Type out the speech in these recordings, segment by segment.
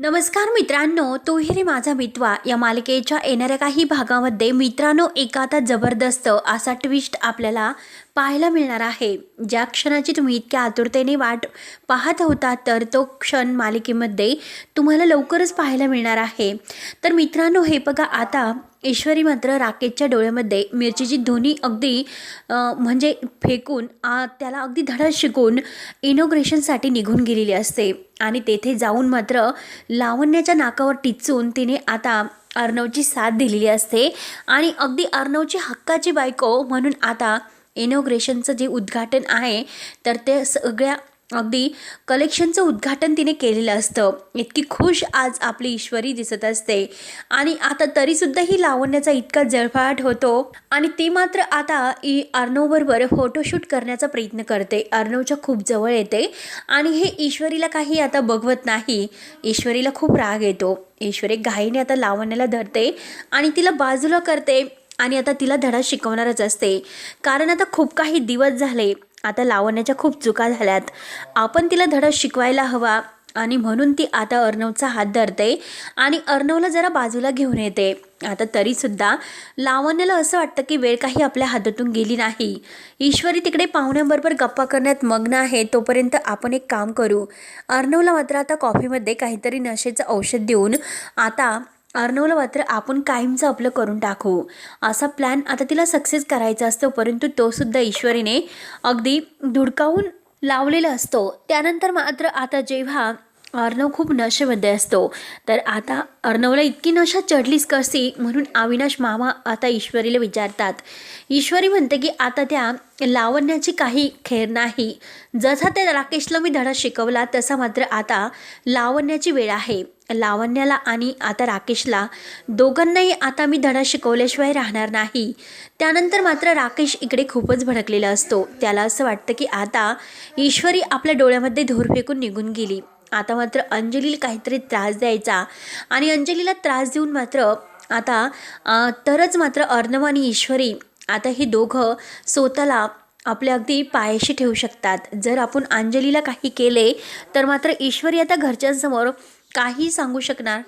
नमस्कार मित्रांनो तो रे माझा मितवा. या मालिकेच्या येणाऱ्या काही भागामध्ये मित्रांनो एका आता जबरदस्त असा ट्विस्ट आपल्याला पाहायला मिळणार आहे. ज्या क्षणाची तुम्ही इतक्या आतुरतेने वाट पाहत होता तर तो क्षण मालिकेमध्ये तुम्हाला लवकरच पाहायला मिळणार आहे. तर मित्रांनो हे बघा आता ईश्वरी मात्र राकेशच्या डोळ्यामध्ये मिरचीची धुनी अगदी म्हणजे फेकून त्याला अगदी धडा शिकून इनोग्रेशनसाठी निघून गेलेली असते. आणि तेथे जाऊन मात्र लावण्याच्या नाकावर टिचून तिने आता अर्णवची साथ दिलेली असते. आणि अगदी अर्णवची हक्काची बायको म्हणून आता इनोग्रेशनचं जे उद्घाटन आहे तर ते सगळ्या अगदी कलेक्शनचं उद्घाटन तिने केलेलं असतं. इतकी खुश आज आपली ईश्वरी दिसत असते. आणि आता तरीसुद्धा ही लावण्याचा इतका जळफाट होतो आणि ती मात्र आता ई अर्णवबरोबर फोटोशूट करण्याचा प्रयत्न करते. अर्णवच्या खूप जवळ येते आणि हे ईश्वरीला काही आता बघवत नाही. ईश्वरीला खूप राग येतो. ईश्वरी घाईने आता लावण्याला धरते आणि तिला बाजूला करते आणि आता तिला धडा शिकवणारच असते. कारण आता खूप काही दिवस झाले आता लावण्याच्या खूप चुका झाल्यात. आपण तिला धडा शिकवायला हवा आणि म्हणून ती आता अर्णवचा हात धरते आणि अर्णवला जरा बाजूला घेऊन येते. आता तरीसुद्धा लावण्याला असं वाटतं की वेळ काही आपल्या हातातून गेली नाही. ईश्वरी तिकडे पाहुण्यांबरोबर गप्पा करण्यात मग्न आहे तोपर्यंत आपण एक काम करू. अर्णवला मात्र आता कॉफीमध्ये काहीतरी नशेचं औषध देऊन आता अर्णवला मात्र आपण कायमचं आपलं करून टाकू. असा प्लॅन आता तिला सक्सेस करायचा असतो परंतु तो सुद्धा ईश्वरीने अगदी धुडकावून लावलेला असतो. त्यानंतर मात्र आता जेव्हा अर्णव खूप नशेमध्ये असतो तर आता अर्णवला इतकी नशा चढलीच कशी? म्हणून अविनाश मामा आता ईश्वरीला विचारतात. ईश्वरी म्हणते की आता त्या लावण्याची काही खेर नाही. जसा त्या राकेशला मी धडा शिकवला तसा मात्र आता लावण्याची वेळ आहे. लावण्याला आणि आता राकेशला दोघांनाही आता मी धडा शिकवल्याशिवाय राहणार नाही. त्यानंतर मात्र राकेश इकडे खूपच भडकलेला असतो. त्याला असं वाटतं की आता ईश्वरी आपल्या डोळ्यामध्ये धूर फेकून निघून गेली. आता मात्र अंजलीला काहीतरी त्रास द्यायचा आणि अंजलीला त्रास देऊन मात्र आता तरच मात्र अर्णव आणि ईश्वरी आता हे दोघं स्वतःला आपल्या अगदी पायाशी ठेवू शकतात. जर आपण अंजलीला काही केले तर मात्र ईश्वरी आता घरच्यांसमोर काही सांगू शकणार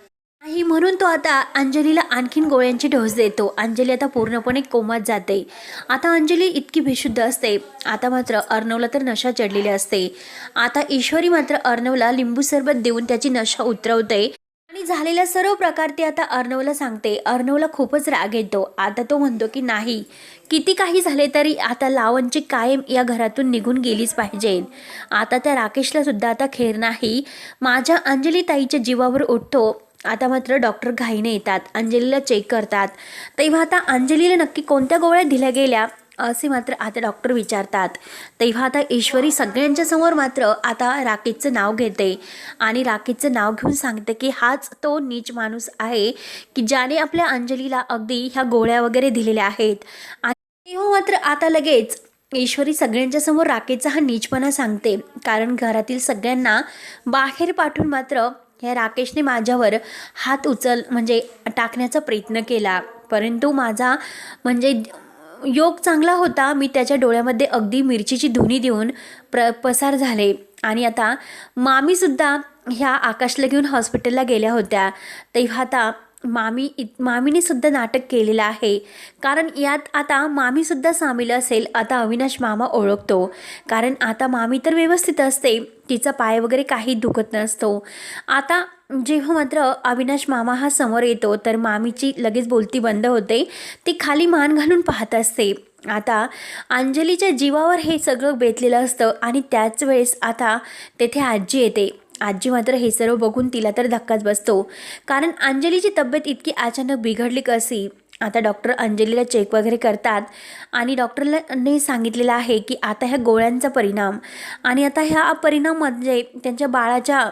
नाही म्हणून तो आता अंजलीला आणखीन गोळ्यांची डोस देतो. अंजली आता पूर्णपणे कोमात जाते. आता अंजली इतकी बेशुद्ध असते. आता मात्र अर्णवला तर नशा चढलेली असते. आता ईश्वरी मात्र अर्णवला लिंबू सरबत देऊन त्याची नशा उतरवते. आणि झालेला सर्व प्रकार ती आता अर्णवला सांगते. अर्णवला खूपच राग येतो. आता तो म्हणतो की नाही किती काही झाले तरी आता लावणची कायम या घरातून निघून गेलीच पाहिजे. आता त्या राकेशला सुद्धा आता खेर नाही. माझ्या अंजली ताईच्या जीवावर उठतो. आता मात्र डॉक्टर घाईने येतात. अंजलीला चेक करतात. तेव्हा आता अंजलीला नक्की कोणत्या गोळ्या दिल्या गेल्या? असे मात्र आता डॉक्टर विचारतात. तेव्हा आता ईश्वरी सगळ्यांच्या समोर मात्र आता राकेशचं नाव घेते. आणि राकेशचं नाव घेऊन सांगते की हाच तो नीच माणूस आहे की ज्याने आपल्या अंजलीला अगदी ह्या गोळ्या वगैरे दिलेल्या आहेत. आणि तेव्हा मात्र आता लगेच ईश्वरी सगळ्यांच्या समोर राकेशचा हा नीचपणा सांगते. कारण घरातील सगळ्यांना बाहेर पाठवून मात्र ह्या राकेशने माझ्यावर हात उचल म्हणजे टाकण्याचा प्रयत्न केला. परंतु माझा म्हणजे योग चांगला होता मी त्याच्या डोळ्यामध्ये अगदी मिरचीची धुनी देऊन प्र पसार झाले. आणि आता मामीसुद्धा ह्या आकाशला घेऊन हॉस्पिटलला गेल्या होत्या. तेव्हा आता मामी इत मामीनेसुद्धा नाटक केलेलं आहे. कारण यात आता मामीसुद्धा सामील असेल आता अविनाश मामा ओळखतो. कारण आता मामी तर व्यवस्थित असते तिचा पाय वगैरे काही दुखत नसतो. आता जेव्हा मात्र अविनाश मामा हा समोर येतो तर मामीची लगेच बोलती बंद होते. ती खाली मान घालून पाहत असते. आता अंजलीच्या जीवावर हे सगळं बेतलेलं असतं आणि त्याच वेळेस आता तेथे आजी येते. आजी मात्र हे सर्व बघून तिला तर धक्काच बसतो. कारण अंजलीची तब्येत इतकी अचानक बिघडली कशी? आता डॉक्टर अंजलीला चेक वगैरे करतात आणि डॉक्टरने सांगितलेलं आहे की आता ह्या गोळ्यांचा परिणाम आणि आता ह्या परिणाम म्हणजे त्यांच्या बाळाच्या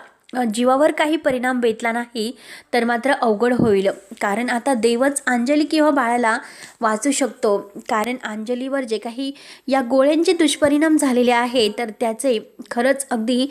जीवावर काही परिणाम बेतला नाही तर मात्र अवघड होईल. कारण आता देवच अंजली किंवा बाळाला वाचू शकतो. कारण अंजलीवर जे काही या गोळ्यांचे दुष्परिणाम झालेले आहे तर त्याचे खरंच अगदी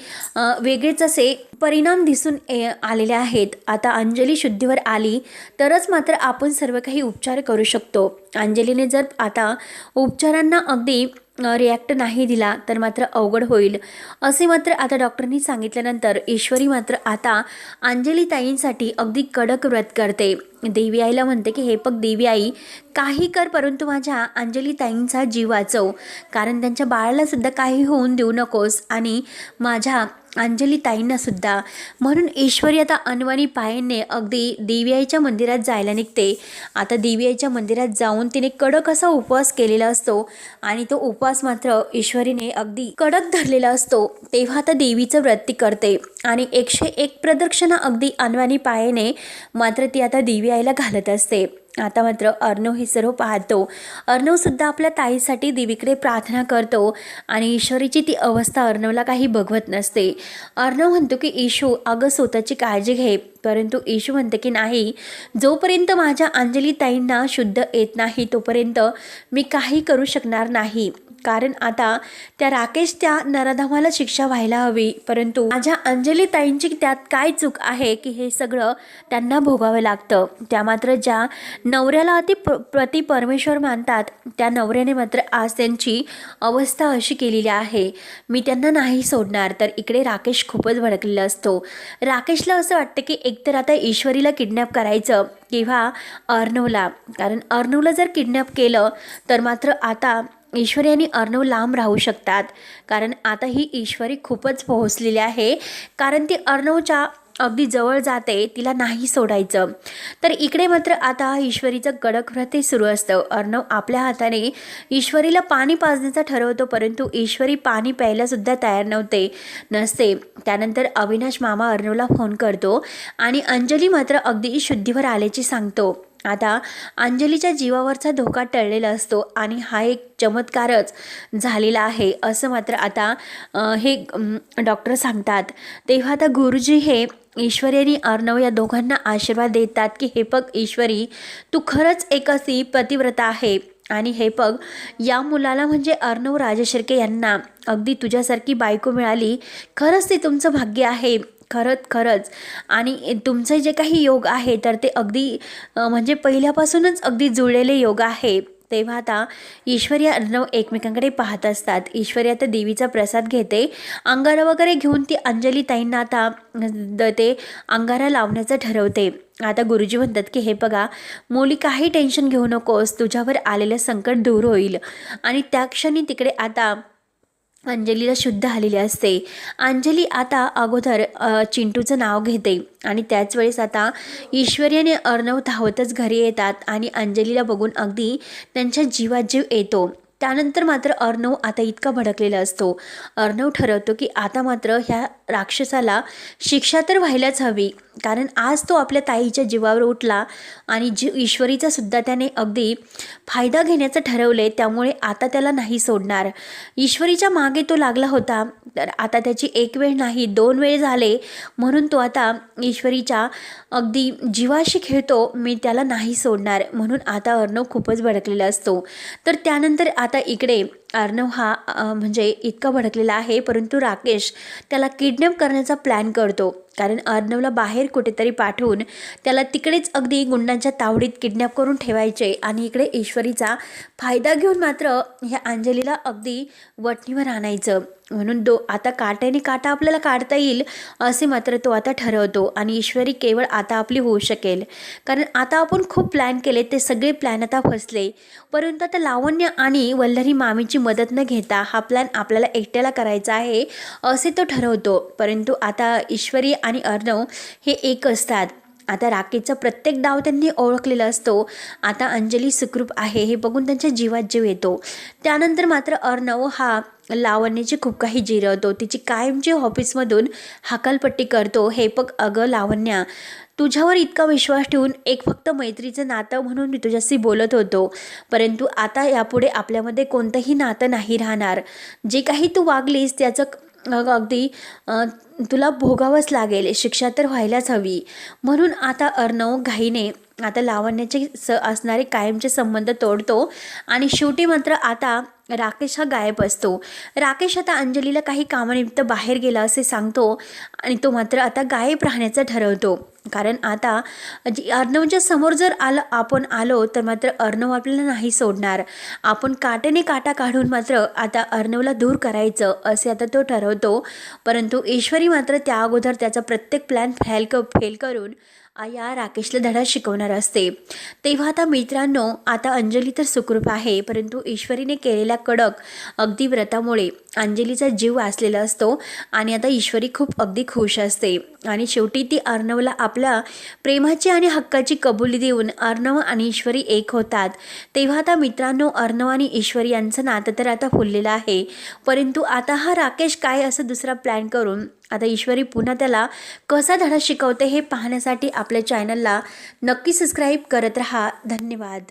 वेगळेच असे परिणाम दिसून ये- आलेले आहेत. आता अंजली शुद्धीवर आली तरच मात्र आपण सर्व काही उपचार करू शकतो. अंजलीने जर आता उपचारांना अगदी रिॲक्ट नाही दिला तर मात्र अवघड होईल. असे मात्र आता डॉक्टरांनी सांगितल्यानंतर ईश्वरी मात्र आता अंजली ताईंसाठी अगदी कडक व्रत करते. देवी आईला म्हणते की हे पग देवी आई काही कर परंतु माझ्या अंजली ताईंचा जीव वाचव. कारण त्यांच्या बाळाला सुद्धा काही होऊन देऊ नकोस आणि माझ्या अंजली ताईंना सुद्धा. म्हणून ईश्वरी आता अनवाणी पायेने अगदी देवी आईच्या मंदिरात जायला निघते. आता देवी आईच्या मंदिरात जाऊन तिने कडक असा उपवास केलेला असतो आणि तो उपवास मात्र ईश्वरीने अगदी कडक धरलेला असतो. तेव्हा आता देवीचं व्रत ती करते आणि एकशे एक प्रदक्षिणा अगदी अनवाणी पायाने मात्र ती आता देवी आईला घालत असते. आता मात्र अर्णव हे सर्व पाहतो. अर्णवसुद्धा आपल्या ताईसाठी देवीकडे प्रार्थना करतो आणि ईश्वरीची ती अवस्था अर्णवला काही बघवत नसते. अर्णव म्हणतो की ईशू अगं स्वतःची काळजी घे. परंतु ईशू म्हणते की नाही. जोपर्यंत माझ्या अंजली ताईंना शुद्ध येत नाही तोपर्यंत मी काही करू शकणार नाही. कारण आता त्या राकेश त्या नराधामाला शिक्षा व्हायला हवी. परंतु माझ्या अंजली ताईंची त्यात काय चूक आहे की हे सगळं त्यांना भोगावं लागतं. त्या मात्र ज्या नवऱ्याला अति प्र प्रति परमेश्वर मानतात त्या नवऱ्याने मात्र आज त्यांची अवस्था अशी केलेली आहे. मी त्यांना नाही सोडणार तर इकडे राकेश खूपच भडकलेला असतो. राकेशला असं वाटतं की एकतर आता ईश्वरीला किडनॅप करायचं किंवा अर्णवला. कारण अर्णवला जर किडनॅप केलं तर मात्र आता ईश्वरी आणि अर्णव लांब राहू शकतात. कारण आता ही ईश्वरी खूपच पोहोचलेली आहे. कारण ती अर्णवच्या अगदी जवळ जाते तिला नाही सोडायचं. तर इकडे मात्र आता ईश्वरीचं कडक व्रते सुरू असतं. अर्णव आपल्या हाताने ईश्वरीला पाणी पाजण्याचा ठरवतो परंतु ईश्वरी पाणी प्यायलासुद्धा तयार नव्हते नसते. त्यानंतर अविनाश मामा अर्णवला फोन करतो आणि अंजली मात्र अगदी शुद्धीवर आल्याची सांगतो. आता अंजलीच्या जीवावरचा धोका टळलेला असतो आणि हा एक चमत्कारच झालेला आहे. असं मात्र आता हे डॉक्टर सांगतात. तेव्हा आता गुरुजी हे ईश्वरी आणि अर्णव या दोघांना आशीर्वाद देतात की हे पग ईश्वरी तू खरंच एक अशी पतिव्रता आहे. आणि हे पग या मुलाला म्हणजे अर्णव राजशिर्के यांना अगदी तुझ्यासारखी बायको मिळाली. खरंच ते तुमचं भाग्य आहे. खरंच खरंच. आणि तुमचे जे काही योग आहे तर ते अगदी म्हणजे पहिल्यापासूनच अगदी जुळलेले योग आहे. तेव्हा आता ईश्वरी अर्णव एकमेकांकडे पाहत असतात. ईश्वरी आता देवीचा प्रसाद घेते. अंगारा वगैरे घेऊन ती अंजली ताईंना आता द ते अंगारा लावण्याचं ठरवते. आता गुरुजी म्हणतात की हे बघा मुली काही टेन्शन घेऊ नकोस. तुझ्यावर आलेलं संकट दूर होईल. आणि त्या क्षणी तिकडे आता अंजलीला शुद्ध आलेली असते. अंजली आता अगोदर चिंटूचं नाव घेते आणि त्याच वेळेस आता ईश्वरी आणि अर्णव धावतच घरी येतात आणि अंजलीला बघून अगदी त्यांच्या जीवात जीव येतो. त्यानंतर मात्र अर्णव आता इतका भडकलेला असतो. अर्णव ठरवतो की आता मात्र ह्या राक्षसाला शिक्षा तर व्हायलाच हवी. कारण आज तो आपल्या ताईच्या जीवावर उठला आणि जी ईश्वरीचा सुद्धा त्याने अगदी फायदा घेण्याचं ठरवले त्यामुळे आता त्याला नाही सोडणार. ईश्वरीच्या मागे तो लागला होता तर आता त्याची एक वेळ नाही दोन वेळ झाले म्हणून तो आता ईश्वरीच्या अगदी जीवाशी खेळतो मी त्याला नाही सोडणार म्हणून आता अर्णव खूपच भडकलेला असतो. तर त्यानंतर आता इकडे अर्णव हा म्हणजे इतका भडकलेला आहे परंतु राकेश त्याला किडनॅप करण्याचा प्लॅन करतो. कारण अर्णवला बाहेर कुठेतरी पाठवून त्याला तिकडेच अगदी गुंडांच्या तावडीत किडनॅप करून ठेवायचे आणि इकडे ईश्वरीचा फायदा घेऊन मात्र ह्या अंजलीला अगदी वटणीवर आणायचं. म्हणून दो आता काट्याने काटा आपल्याला काढता येईल असे मात्र तो आता ठरवतो आणि ईश्वरी केवळ आता आपली होऊ शकेल. कारण आता आपण खूप प्लॅन केले ते सगळे प्लॅन आता फसले. परंतु आता लावण्य आणि वल्लरी मामीची मदत न घेता हा प्लॅन आपल्याला एकट्याला करायचा आहे असे तो ठरवतो. परंतु आता ईश्वरी आणि अर्णव हे एक असतात. आता राकेशचा प्रत्येक डाव त्यांनी ओळखलेला असतो. आता अंजली सुखरूप आहे हे बघून त्यांच्या जीवात जीव येतो. त्यानंतर मात्र अर्णव हा लावण्याची खूप काही जिरवतो तिची कायमची ऑफिसमधून हकालपट्टी करतो हे बघ अगं लावण्या तुझ्यावर इतका विश्वास ठेवून एक फक्त मैत्रीचं नातं म्हणून मी तुझ्याशी बोलत होतो. परंतु आता यापुढे आपल्यामध्ये कोणतंही नातं नाही राहणार. जे काही तू वागलीस त्याचं अगदी. तुला भोगावंच लागेल. शिक्षा तर व्हायलाच हवी. म्हणून आता अर्णव घाईने आता लावण्याचे स असणारे कायमचे संबंध तोडतो आणि शेवटी मात्र आता राकेश हा गायब असतो. राकेश आता अंजलीला काही कामानिमित्त बाहेर गेला असे सांगतो आणि तो मात्र आता गायब राहण्याचं ठरवतो. कारण आता जी- अर्णवच्या समोर जर आलं आपण आलो तर मात्र अर्णव आपल्याला नाही सोडणार. आपण काट्याने काटा काढून मात्र आता अर्णवला दूर करायचं असे आता तो ठरवतो. परंतु ईश्वरी मात्र त्या अगोदर त्याचा प्रत्येक प्लॅन फेल क फेल करून आया या राकेशला धडा शिकवणार असते. तेव्हा आता मित्रांनो आता अंजली तर सुखरूप आहे परंतु ईश्वरीने केलेल्या कडक अगदी व्रतामुळे अंजलीचा जीव वाचलेला असतो आणि आता ईश्वरी खूप अगदी खुश असते. आणि शेवटी ती अर्णवला आपल्या प्रेमाची आणि हक्काची कबुली देऊन अर्णव आणि ईश्वरी एक होतात. तेव्हा आता मित्रांनो अर्णव आणि ईश्वरी यांचं नातं तर आता फुललेलं आहे. परंतु आता हा राकेश काय असं दुसरा प्लॅन करून आता ईश्वरी पुन्हा त्याला कसा धडा शिकवते हे पाहण्यासाठी आपल्या चॅनलला नक्की सबस्क्राईब करत रहा. धन्यवाद.